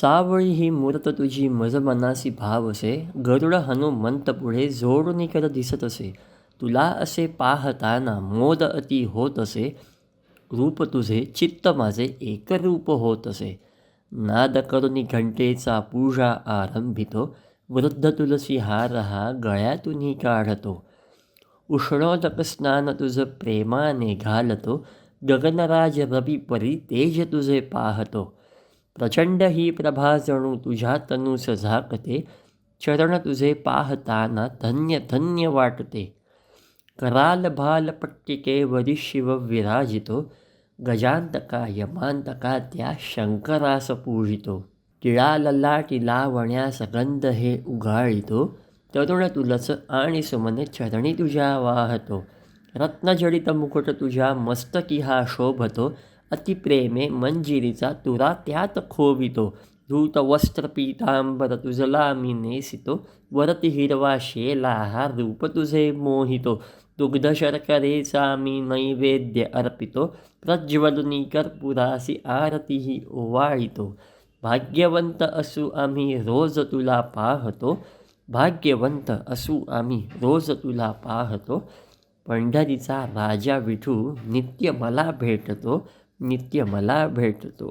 सावळी ही मूर्त तुझी मज मनासी भावसे गरुड हनुमंत पुढे जोडून कर दिसत असे. तुला असे पाहताना मोद अति होत असे. रूप तुझे चित्त माझे एकरूप होत असे. नाद करुनी घंटेचा पूजा आरंभितो. वृद्ध तुलसी हार हा गळ्यातूनही काढतो. उष्णोदक स्नान तुझं प्रेमाने घालतो. गगनराज रवी परी तेज तुझे पाहतो. प्रचंड ही प्रभा जणू तुझ्या तनूस झाकते चरण तुझे पाहताना धन्य धन्य वाटते. कराल भाल पट्टिकेवरी शिव विराजितो. गजांतका यमांतका त्या शंकरास पूजितो. टिळा ललाटी लावण्यास गंध हे उगाळितो. तरुण तुलस आणि सुमने चरणी तुझ्या वाहतो. रत्नजडित मुकुट तुझ्या मस्तकी हा शोभतो. अतिप्रेमे मंजिरीचा तुरा त्यात खोवितो. धूत वस्त्र पीतांबर तुझला मी नेसितो. वरती हिरवा शेला हा रूप तुझे मोहितो. दुग्ध शर्करेचा मी नैवेद्य अर्पितो. प्रज्वलनी कर्पुरासी आरतीही ओवाळितो. भाग्यवंत असू आम्ही रोज तुला पाहतो. भाग्यवंत असू आम्ही रोज तुला पाहतो. पंढरीचा राजा विठू नित्य मला भेटतो. नित्य मला भेटतो